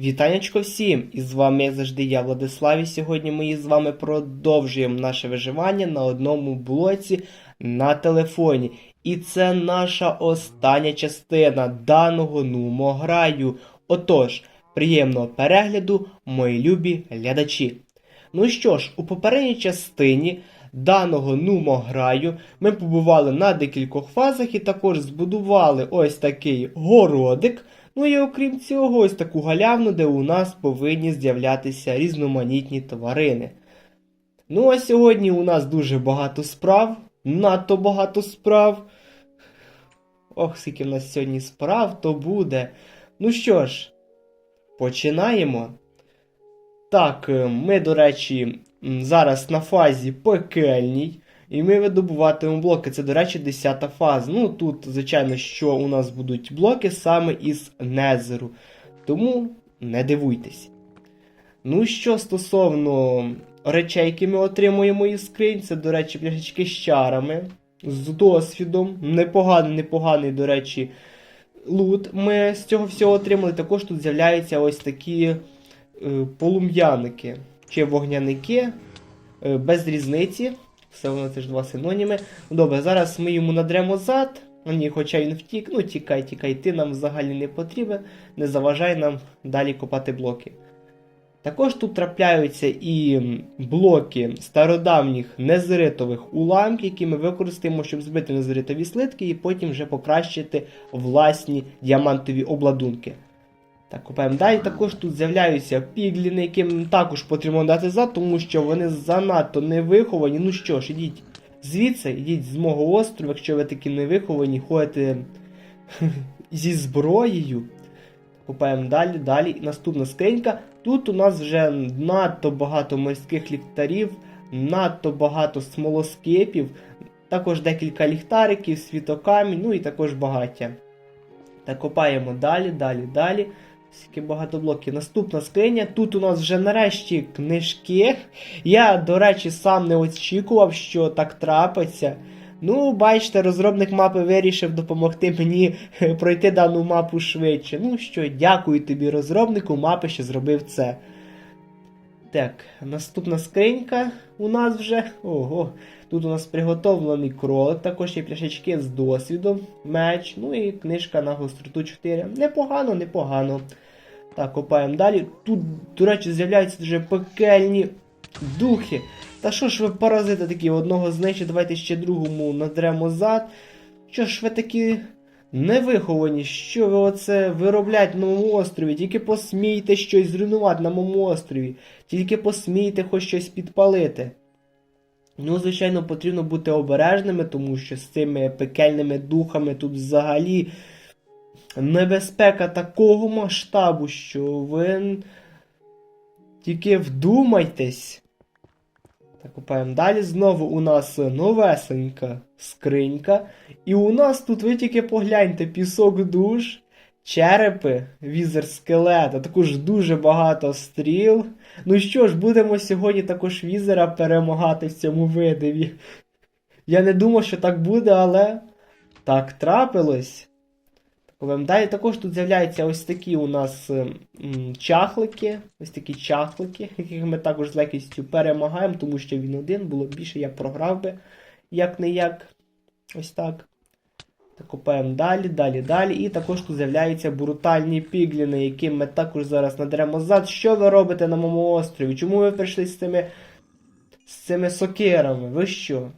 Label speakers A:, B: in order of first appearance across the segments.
A: Вітанечко всім! І з вами, як завжди, я Владислав, і сьогодні ми з вами продовжуємо наше виживання на одному блоці на телефоні. І це наша остання частина даного нумограю. Отож, приємного перегляду, мої любі глядачі. Ну що ж, у попередній частині даного нумограю ми побували на декількох фазах і також збудували ось такий городик. Ну і окрім цього, ось таку галявну, де у нас повинні з'являтися різноманітні тварини. Ну а сьогодні у нас дуже багато справ, надто багато справ. Ох, скільки в нас сьогодні справ, то буде. Ну що ж, починаємо. Так, е, ми, до речі, зараз на фазі пекельній. І ми видобуватимемо блоки. Це, до речі, 10 фаза. Ну, тут, звичайно, що у нас будуть блоки саме із Незеру. Тому не дивуйтесь. Ну, що стосовно речей, які ми отримуємо із скринь, це, до речі, пляшечки з чарами, з досвідом. Непоганий, непоганий, до речі, лут ми з цього всього отримали. Також тут з'являються ось такі е, полум'яники чи вогняники е, без різниці. Все воно це ж два синоніми. Добре, зараз ми йому надремо зад. Ну, ні, хоча він втік. Ну, тікай, тікай, ти нам взагалі не потрібен. Не заважай нам далі копати блоки. Також тут трапляються і блоки стародавніх незритових уламків, які ми використаємо, щоб збити незритові слитки і потім вже покращити власні діамантові обладунки. Так, купаємо далі. Також тут з'являються пігліни, яким також потрібно дати за, тому що вони занадто невиховані. Ну що ж, ідіть звідси, ідіть з мого острову, якщо ви такі невиховані, ходите зі зброєю. Купаємо далі, далі. Наступна скринька. Тут у нас вже надто багато морських ліхтарів, надто багато смолоскипів, також декілька ліхтариків, світокамінь, ну і також багаття. Так, копаємо далі, далі, далі. Скільки багато блоків. Наступна скриня. Тут у нас вже нарешті книжки. Я, до речі, сам не очікував, що так трапиться. Ну, бачите, розробник мапи вирішив допомогти мені пройти дану мапу швидше. Ну що, дякую тобі, розробнику мапи, що зробив це. Так, наступна скринька у нас вже. Ого. Тут у нас приготовлений кролик, також є пляшечки з досвідом, меч, ну і книжка на гостроту 4. Непогано, непогано. Так, копаємо далі. Тут, до речі, з'являються дуже пекельні духи. Та що ж ви паразити такі, одного знищити, давайте ще другому надремо зад. Що ж ви такі невиховані, що ви оце виробляєте на моєму острові? Тільки посмійте щось зруйнувати на моєму острові. Тільки посмійте хоч щось підпалити. Ну, звичайно, потрібно бути обережними, тому що з цими пекельними духами тут взагалі небезпека такого масштабу, що ви тільки вдумайтесь. Так, далі. Знову у нас новесенька скринька. І у нас тут, ви тільки погляньте, пісок душ, черепи, візер скелета, також дуже багато стріл. Ну що ж, будемо сьогодні також візера перемагати в цьому видиві. Я не думав, що так буде, але так трапилось. Далі також тут з'являються ось такі у нас м, чахлики, ось такі чахлики, яких ми також з легкістю перемагаємо, тому що він один, було більше, я програв би як не як. Ось так. Так, копаємо далі, далі, далі. І також тут з'являються брутальні пігліни, яким ми також зараз надремо зад. Що ви робите на моєму острові? Чому ви прийшли з цими, з цими сокирами? Ви що?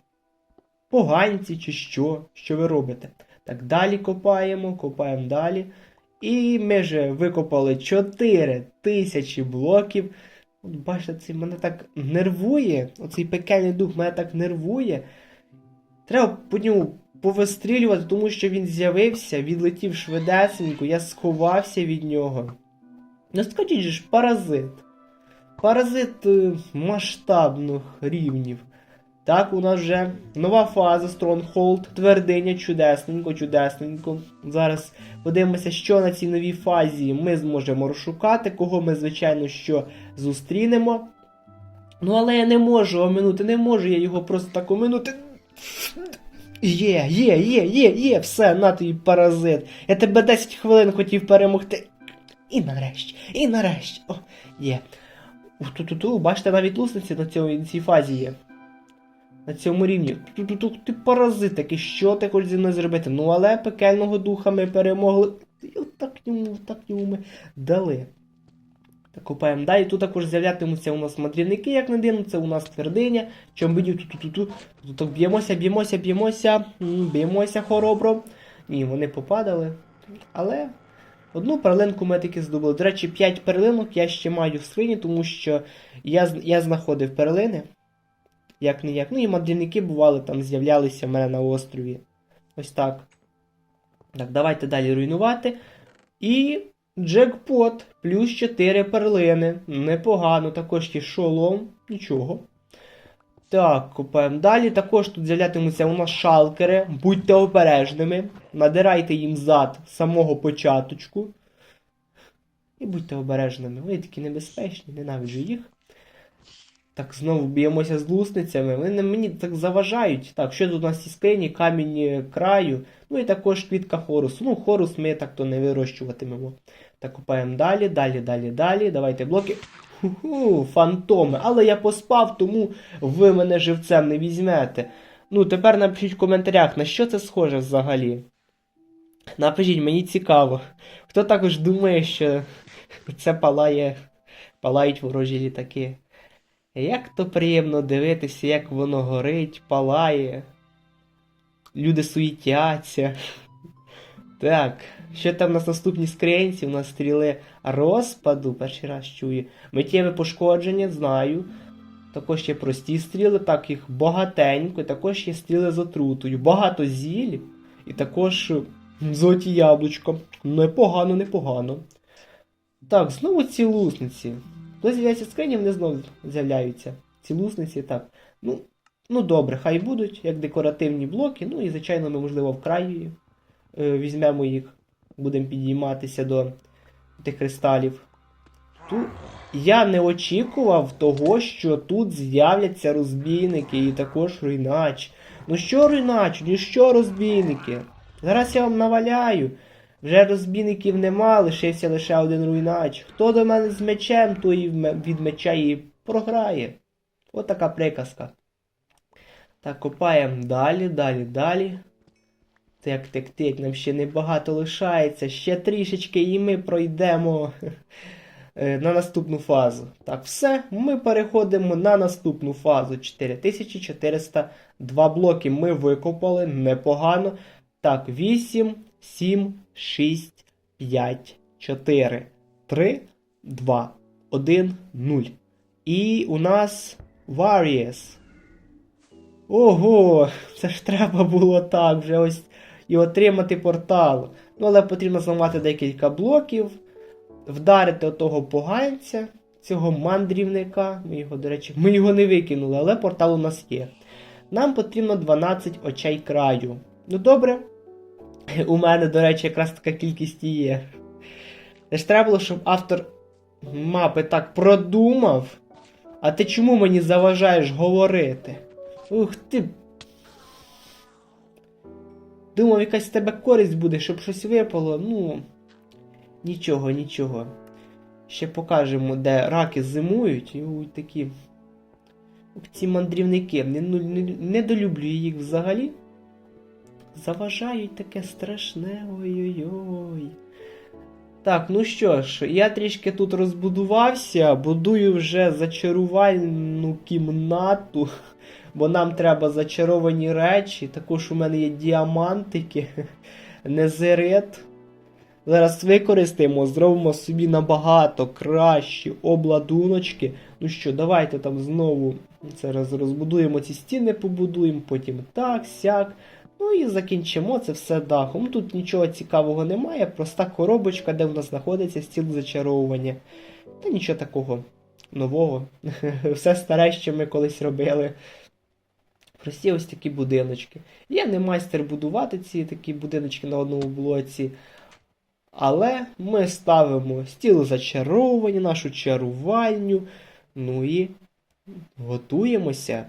A: Поганці чи що? Що ви робите? Так, далі копаємо, копаємо далі. І ми вже викопали 4 тисячі блоків. От бачите, це мене так нервує. Оцей пекельний дух мене так нервує. Треба по ньому повистрілювати, тому що він з'явився, відлетів швидесенько, я сховався від нього. Ну скажіть же ж, паразит. Паразит е, масштабних рівнів. Так, у нас вже нова фаза Stronghold, твердиня, чудесненько, чудесненько. Зараз подивимося, що на цій новій фазі ми зможемо розшукати, кого ми, звичайно, що зустрінемо. Ну, але я не можу оминути, не можу я його просто так оминути. Є, є, є, є, є, все, на тобі паразит. Я тебе 10 хвилин хотів перемогти. І нарешті, і нарешті. О, є. Ту-ту-ту, бачите, навіть лусниці на цьому, цій фазі є. На цьому рівні. Ти паразит такий, що ти хочеш зі мною зробити? Ну, але пекельного духа ми перемогли. І отак йому, так йому ми дали. Так, купаємо далі. Тут також з'являтимуться у нас мандрівники, як не дивно, це у нас твердиня. Чомбидів. Тут так б'ємося, б'ємося, б'ємося, б'ємося хоробро. Ні, вони попадали. Але одну перлинку ми таки здобули. До речі, 5 перлинок я ще маю в скрині, тому що я, я знаходив перлини. Як не як. Ну і мандрівники бували, там з'являлися в мене на острові. Ось так. Так, давайте далі руйнувати. І джекпот. Плюс 4 перлини. Непогано. Також є шолом. Нічого. Так, купаємо далі. Також тут з'являтимуться у нас шалкери. Будьте обережними. Надирайте їм зад з самого початочку. І будьте обережними. Вони такі небезпечні, ненавиджу їх. Так, знову б'ємося з лусницями. Вони мені так заважають. Так, що тут у нас із скрині, камінь краю. Ну і також квітка хорусу. Ну, хорус ми так то не вирощуватимемо. Так, купаємо далі, далі, далі, далі. Давайте блоки. Ху-ху, фантоми. Але я поспав, тому ви мене живцем не візьмете. Ну, тепер напишіть в коментарях, на що це схоже взагалі. Напишіть, мені цікаво. Хто також думає, що це палає, палають ворожі літаки. Як то приємно дивитися, як воно горить, палає. Люди суетяться. Так, що там у нас наступні скринці? У нас стріли розпаду, перший раз чую. Миттєве пошкодження, знаю. Також є прості стріли, так їх багатенько, також є стріли з отрутою. Багато зіль, і також золоті яблучко. Непогано, непогано. Так, знову ці лусниці. Коли з'являється скрині, вони знову з'являються. Ці так. Ну, ну добре, хай будуть, як декоративні блоки. Ну і, звичайно, ми, можливо, вкрай е, візьмемо їх, будемо підійматися до тих кристалів. Тут я не очікував того, що тут з'являться розбійники і також руйнач. Ну що руйнач? Ну що розбійники? Зараз я вам наваляю. Вже розбійників нема, лишився лише один руйнач. Хто до мене з мечем, той від меча і програє. От така приказка. Так, копаємо далі, далі, далі. Так, так, так, нам ще небагато лишається. Ще трішечки і ми пройдемо е, на наступну фазу. Так, все, ми переходимо на наступну фазу. 4402 блоки ми викопали непогано. Так, 8, 7, 6, 5, 4, 3, 2, 1, 0. І у нас Warriors. Ого, це ж треба було так вже ось і отримати портал. Ну, але потрібно зламати декілька блоків, вдарити отого поганця, цього мандрівника. Ми його, до речі, ми його не викинули, але портал у нас є. Нам потрібно 12 очей краю. Ну добре. У мене, до речі, якраз така кількість і є. Ж треба було, щоб автор мапи так продумав. А ти чому мені заважаєш говорити? Ух ти. Думав, якась з тебе користь буде, щоб щось випало. Ну. Нічого, нічого. Ще покажемо, де раки зимують. І ой, такі. Ці мандрівники. Не, недолюблюю їх взагалі. Заважають таке страшне. Ой-ой-ой. Так, ну що ж, я трішки тут розбудувався, будую вже зачарувальну кімнату, бо нам треба зачаровані речі. Також у мене є діамантики, незерит. Зараз використаємо, зробимо собі набагато кращі обладуночки. Ну що, давайте там знову зараз розбудуємо ці стіни, побудуємо, потім так, сяк. Ну і закінчимо це все дахом. Тут нічого цікавого немає, проста коробочка, де в нас знаходиться стіл зачаровування. Та нічого такого нового. Все старе, що ми колись робили. Прості ось такі будиночки. Я не майстер будувати ці такі будиночки на одному блоці. Але ми ставимо стіл зачаровані, нашу чарувальню. Ну і готуємося.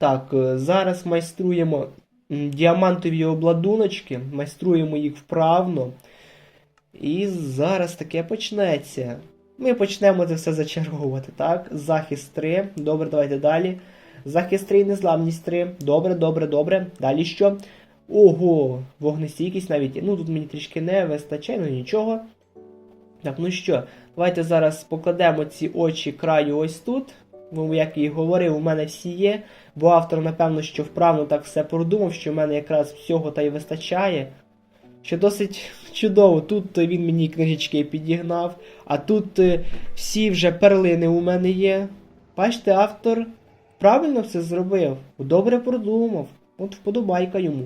A: Так, е, зараз майструємо діамантові обладуночки, майструємо їх вправно. І зараз таке почнеться. Ми почнемо це все зачерговувати, так? Захист 3. Добре, давайте далі. Захист 3 і незламність 3. Добре, добре, добре. Далі що? Ого, вогнестійкість навіть. Ну тут мені трішки не вистачає, ну нічого. Так, ну що, давайте зараз покладемо ці очі краю ось тут. Ну, як і говорив, у мене всі є. Бо автор, напевно, що вправно так все продумав, що в мене якраз всього та й вистачає. Що досить чудово. Тут він мені книжечки підігнав, а тут е, всі вже перлини у мене є. Бачите, автор правильно все зробив. Добре продумав. От вподобайка йому.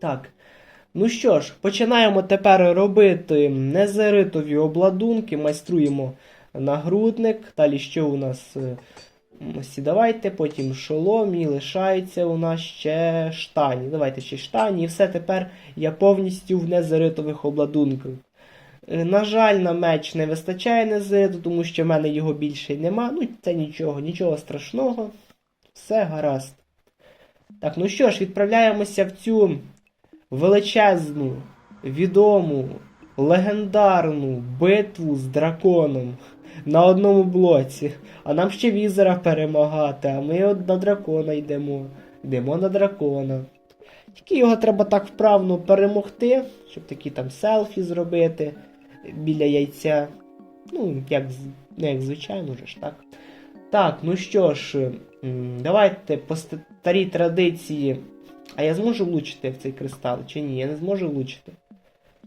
A: Так. Ну що ж, починаємо тепер робити незеритові обладунки, майструємо нагрудник. Далі що у нас? Е, давайте, потім шолом і лишається у нас ще штані. Давайте ще штані, і все тепер я повністю в незеритових обладунках. Е, На жаль, на меч не вистачає незериту, тому що в мене його більше нема. Ну, це нічого, нічого страшного. Все гаразд. Так, ну що ж, відправляємося в цю величезну, відому, легендарну битву з драконом на одному блоці. А нам ще візера перемагати, а ми от на дракона йдемо. Йдемо на дракона. Тільки його треба так вправно перемогти, щоб такі там селфі зробити біля яйця. Ну, як, не як звичайно же ж, так? Так, ну що ж, давайте по старій традиції. А я зможу влучити в цей кристал чи ні? Я не зможу влучити.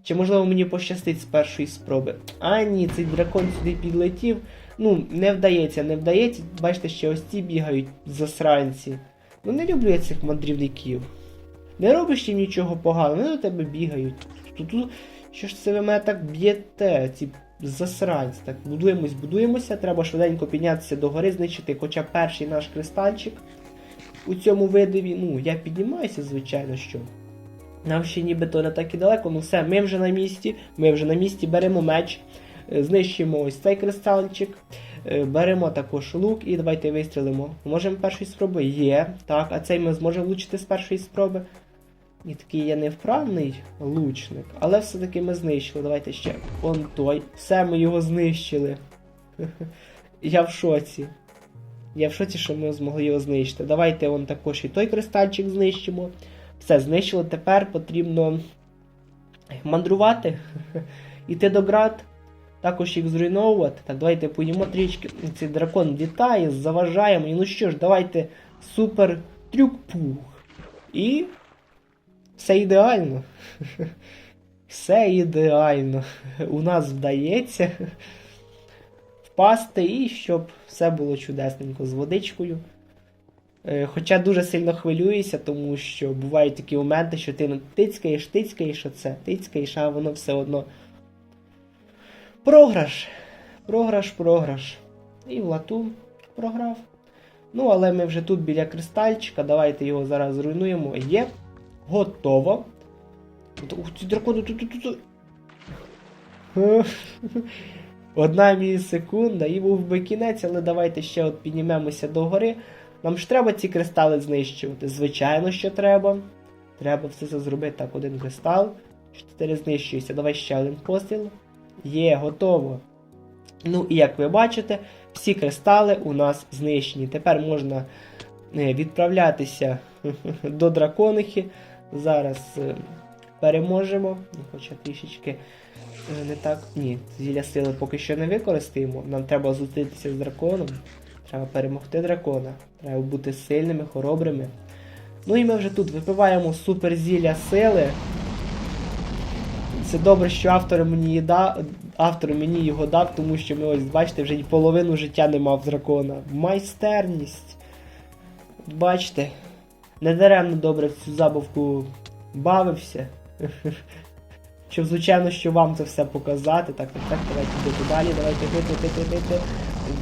A: Чи можливо мені пощастить з першої спроби? А ні, цей дракон сюди підлетів. Ну, не вдається, не вдається. Бачите, ще ось ці бігають засранці. Ну не люблю я цих мандрівників. Не робиш їм нічого поганого, вони до тебе бігають. Тут, тут, що ж це ви мене так б'єте, ці засранці. Так, будуємось, будуємося, треба швиденько піднятися до гори, знищити хоча перший наш кристальчик у цьому видиві. Ну, я піднімаюся, звичайно, що. Нам ще нібито не так і далеко, ну все, ми вже на місці, ми вже на місці, беремо меч, е, знищимо ось цей кристалчик, е, беремо також лук і давайте вистрілимо. Можемо першої спроби? Є. Так, а цей ми зможемо влучити з першої спроби. Ні, такий я не вправний лучник, але все-таки ми знищили. Давайте ще. Он той. Все, ми його знищили. Я в шоці. Я в шоці, що ми змогли його знищити. Давайте он також і той кристальчик знищимо. Все, знищили. Тепер потрібно мандрувати, іти до град, також їх зруйновувати. Так, давайте поїмо трішки. Цей дракон літає, заважає мені. Ну що ж, давайте супер трюк-пух. І все ідеально. Все ідеально. У нас вдається впасти і щоб все було чудесненько з водичкою. Е, Хоча дуже сильно хвилююся, тому що бувають такі моменти, що ти ну, тицькаєш, тицькаєш оце, тицькаєш, а воно все одно. Програш. Програш, програш. І в лату програв. Ну, але ми вже тут біля кристальчика. Давайте його зараз зруйнуємо. Є. Готово. Ух, ці дракони тут. Одна мілісекунда і був би кінець, але давайте ще от піднімемося до гори. Нам ж треба ці кристали знищувати. Звичайно, що треба. Треба все це зробити. Так, один кристал. Чотири знищується. Давай ще один постріл. Є, готово. Ну і як ви бачите, всі кристали у нас знищені. Тепер можна е, відправлятися до драконихи. Зараз е, переможемо. Ну, Хоча трішечки е, не так. Ні, зілля сили поки що не використаємо. Нам треба зустрітися з драконом. Треба перемогти дракона. Треба бути сильними, хоробрими. Ну і ми вже тут випиваємо суперзілля сили. Це добре, що автор мені, да... автор мені його дав, тому що ми ось, бачите, вже й половину життя не мав дракона. Майстерність. Бачите, недаремно добре в цю забавку бавився. Щоб, звичайно, що вам це все показати. Так, так, так, давайте йдемо далі, давайте бити, бити, бити.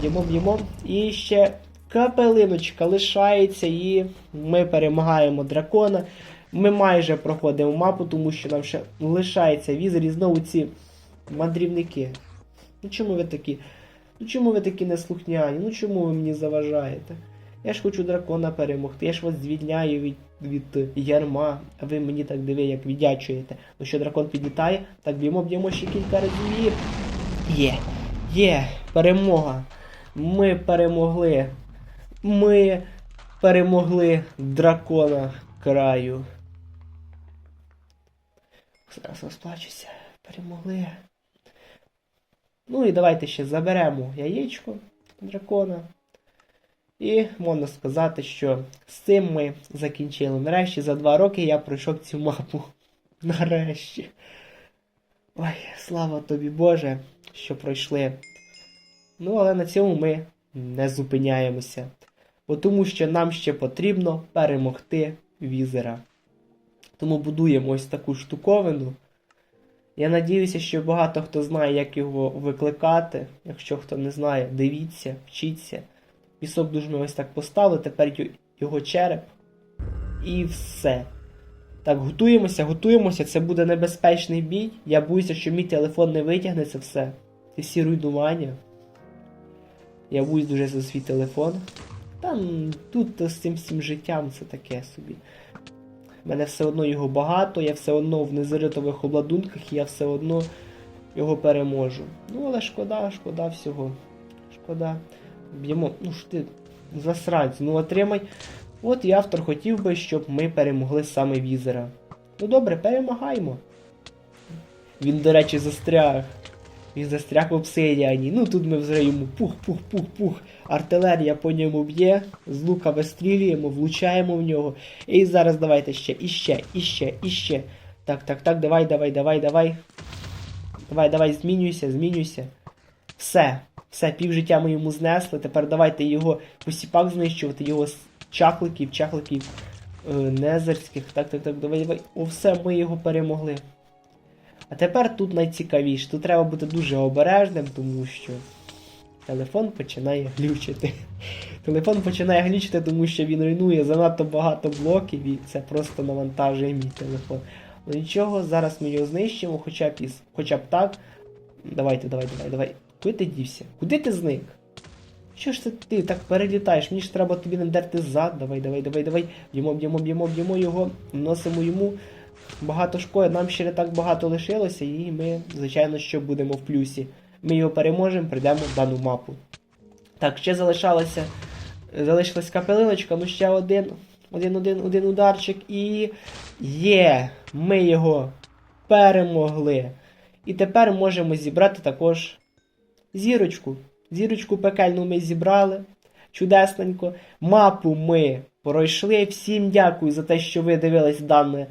A: Б'ємо, б'ємо. І ще капелиночка лишається, і ми перемагаємо дракона. Ми майже проходимо мапу, тому що нам ще лишається візер і знову ці мандрівники. Ну чому ви такі? Ну чому ви такі неслухняні? Ну чому ви мені заважаєте? Я ж хочу дракона перемогти, я ж вас звільняю від від ярма, а ви мені так диви, як віддячуєте. Ну що дракон підлітає, так б'ємо, б'ємо ще кілька разів. Є, є, перемога. Ми перемогли. Ми перемогли дракона краю. Зараз розплачуся. Перемогли. Ну і давайте ще заберемо яєчко дракона. І можна сказати, що з цим ми закінчили. Нарешті за два роки я пройшов цю мапу. Нарешті. Ой, слава тобі Боже, що пройшли. Ну, але на цьому ми не зупиняємося. Бо тому що нам ще потрібно перемогти візера. Тому будуємо ось таку штуковину. Я надіюся, що багато хто знає, як його викликати. Якщо хто не знає, дивіться, вчіться. Пісок дуже ми ось так поставили, тепер його череп. І все. Так, готуємося, готуємося. Це буде небезпечний бій. Я боюся, що мій телефон не витягне це все. Ці всі руйнування. Я боюсь дуже за свій телефон. Там тут з цим всім життям це таке собі. У мене все одно його багато, я все одно в незаритових обладунках, і я все одно його переможу. Ну, але шкода, шкода всього. Шкода. Б'ємо, ну ж ти, засранць, ну отримай. От і автор хотів би, щоб ми перемогли саме візера. Ну добре, перемагаємо. Він, до речі, застряг. Він застряг в обсидіані. Ну тут ми йому пух-пух-пух-пух. Артилерія по ньому б'є, з лука вистрілюємо, влучаємо в нього. І зараз давайте ще, іще, іще, іще. Так, так, так, давай, давай, давай, давай. Давай, давай, змінюйся, змінюйся. Все, все, півжиття ми йому знесли. Тепер давайте його посіпак знищувати, його чакликів, чакликів е, незерських. Так, так, так, давай, давай. О, все, ми його перемогли. А тепер тут найцікавіше. Тут треба бути дуже обережним, тому що телефон починає глючити. Телефон починає глючити, тому що він руйнує занадто багато блоків і це просто навантажує мій телефон. Ну нічого, зараз ми його знищимо, хоча б із, хоча б так. Давайте, давай, давай, давай. Куди ти дівся? Куди ти зник? Що ж це ти так перелітаєш? Мені ж треба тобі надерти зад. Давай, давай, давай, давай. Б'ємо, б'ємо, б'ємо, б'ємо його, носимо йому багато шкоди. Нам ще не так багато лишилося, і ми, звичайно, що будемо в плюсі. Ми його переможемо, прийдемо в дану мапу. Так, ще залишалося. Залишилась капелиночка, ну ще один. Один, один, один ударчик і. Є! Ми його перемогли. І тепер можемо зібрати також зірочку. Зірочку пекельну ми зібрали. Чудесненько. Мапу ми пройшли. Всім дякую за те, що ви дивились дане,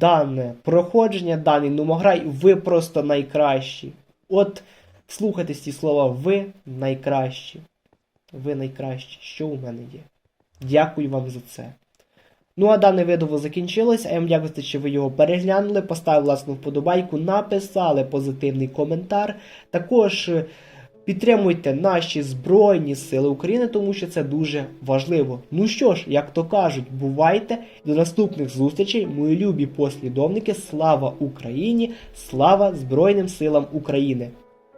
A: дане проходження, даний нумограй. Ви просто найкращі. От слухайте ці слова, ви найкращі. Ви найкращі. Що у мене є? Дякую вам за це. Ну а дане відео закінчилось. А я вам дякую, що ви його переглянули, поставили власну вподобайку, написали позитивний коментар. Також підтримуйте наші Збройні Сили України, тому що це дуже важливо. Ну що ж, як то кажуть, бувайте до наступних зустрічей, мої любі послідовники. Слава Україні! Слава Збройним силам України!